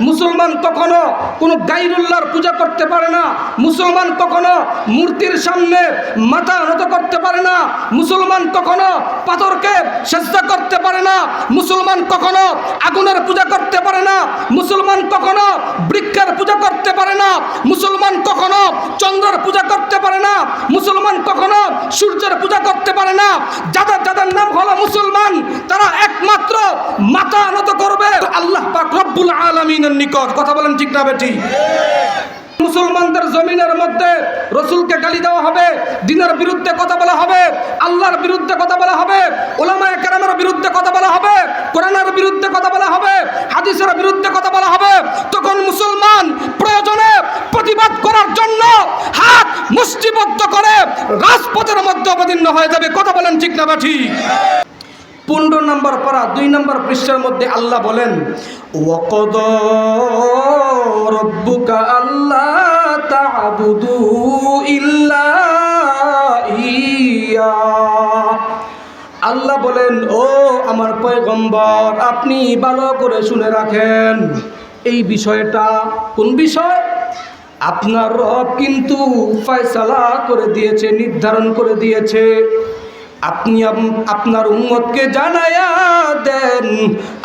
মুসলমান কখনো কোনো গাইরুল্লাহর পূজা করতে পারে না। মুসলমান কখনো মূর্তির সামনে মাথা নত করতে পারে না। মুসলমান কখনো পাথরকে সেজদা করতে পারে না। মুসলমান কখনো আগুনের পূজা করতে পারে না। মুসলমান কখনো বৃক্ষের পূজা করতে পারে না। মুসলমান কখনো চন্দ্রের পূজা করতে পারে না। মুসলমান কখনো সূর্যের পূজা করতে পারে না। যাদের যাদের নাম হলো মুসলমান, তারা একমাত্র মাথা নত করবে পাক রব্বুল আলামিনের নিকট, কথা বলেন ঠিক না বেটি মুসলমানদের জমিনের মধ্যে রসুলকে গালি দেওয়া হবে, দিনের বিরুদ্ধে কথা বলা হবে, আল্লাহর বিরুদ্ধে কথা বলা হবে, ওলামায় কেরামের বিরুদ্ধে কথা বলা হবে, কোরআনের বিরুদ্ধে কথা বলা হবে, হাদিসের বিরুদ্ধে কথা বলা হবে, তখন মুসলমান প্রয়োজনে প্রতিবাদ করার জন্য হাত মুষ্টিবদ্ধ করে রাজপথের মধ্যে অবতীর্ণ হয়ে যাবে, কথা বলেন ঠিক না বা ঠিক পনেরো নম্বর পারা দুই নম্বর পৃষ্ঠার মধ্যে আল্লাহ বলেন ওকদ রব্বুকা আল্লাহ তাবুদু ইল্লা ইয়া। আল্লাহ বলেন, ও আমার পয়গম্বর, আপনি ভালো করে শুনে রাখেন, এই বিষয়টা কোন বিষয়? আপনার রব কিন্তু ফয়সালা করে দিয়েছে, নির্ধারণ করে দিয়েছে আপনি আপনার উম্মতকে জানায়া দেন।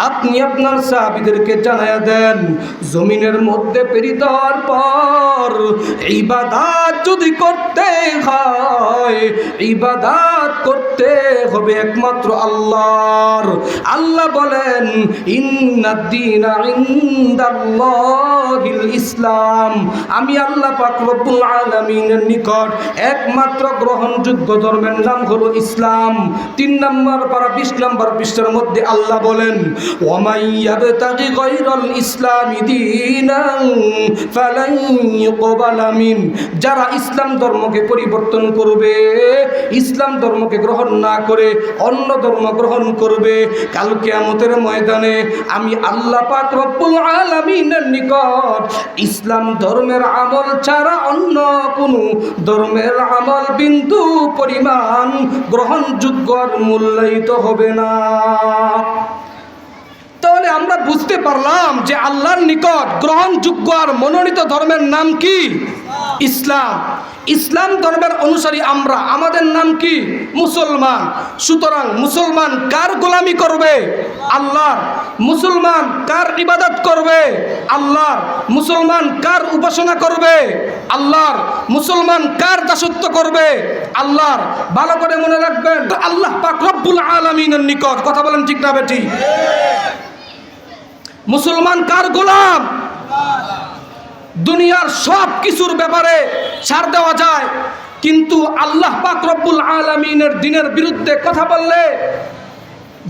আপনি আপনার সাহাবিদেরকে জানায়া দেন, জমিনের মধ্যে প্রেরিত হওয়ার পর ইবাদাত যদি করতে হয়, ইবাদাত করতে হবে একমাত্র আল্লাহর। আল্লাহ বলেন ইসলাম। আমি আল্লাহ পাক রব্বুল আলামিনের নিকট একমাত্র গ্রহণযোগ্য ধর্মের নাম হলো ইসলাম। তিন নম্বর পারা, বিশ নম্বর পৃষ্ঠের মধ্যে আল্লাহ বলেন ইসলামি যারা ইসলাম ধর্মকে পরিবর্তন করবে, ইসলাম ধর্মকে গ্রহণ না করে অন্য ধর্ম গ্রহণ করবে, কাল কিয়ামতের ময়দানে আমি আল্লাহ পাক রব্বুল নিকট ইসলাম ধর্মের আমল ছাড়া অন্য কোনো ধর্মের আমল বিন্দু পরিমাণ গ্রহণযোগ্য আর মূল্যায়িত হবে না। তাহলে আমরা বুঝতে পারলাম যে আল্লাহর নিকট গ্রহণযোগ্য আর মনোনীত ধর্মের নাম কি? ইসলাম। ইসলাম ধর্মের অনুসারী আমরা। আমাদের নাম কি? মুসলমান। সুতরাং মুসলমান কার গোলামি করবে? আল্লাহর। মুসলমান কার ইবাদত করবে? আল্লাহর। মুসলমান কার উপাসনা করবে? আল্লাহর। মুসলমান কার দাসত্ব করবে? আল্লাহর। ভালো করে মনে রাখবেন, আল্লাহ পাক আলামিনের নিকট, কথা বলেন ঠিক না বেটি মুসলমান কার গোলাম? দুনিয়ার সব কিছুর ব্যাপারে ছাড় দেওয়া যায়। কিন্তু আল্লাহ পাক রব্বুল আলমিনের দিনের বিরুদ্ধে কথা বললে,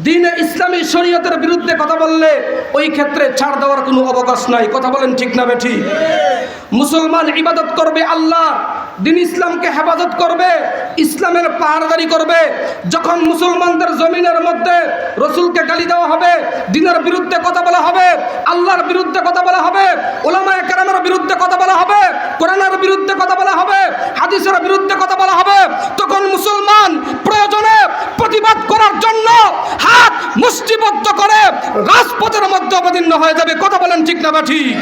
দিন ইসলামী শরীয়তের বিরুদ্ধে কথা বললে ওই ক্ষেত্রে ছাড় দেওয়ার কোনো অবকাশ নাই। কথা বলেন ঠিক না বেঠি? মুসলমান ইবাদত করবে আল্লাহ, দিন ইসলামকে হেফাজত করবে, ইসলামের পাহাড়দারি করবে। যখন মুসলমানদের জমিনের রসুলকে গালি দেওয়া হবে, দিনের বিরুদ্ধে কথা বলা হবে, আল্লাহর বিরুদ্ধে কথা বলা হবে ওলামায় কেরামের বিরুদ্ধে কথা বলা হবে, কোরআনের বিরুদ্ধে কথা বলা হবে, হাদিসের বিরুদ্ধে কথা বলা হবে, তখন মুসলমান প্রয়োজনে প্রতিবাদ করার জন্য হাত মুষ্টিবদ্ধ করে রাজপথের মধ্যে অবতীর্ণ হয়ে যাবে। কথা বলেন ঠিক না বা ঠিক?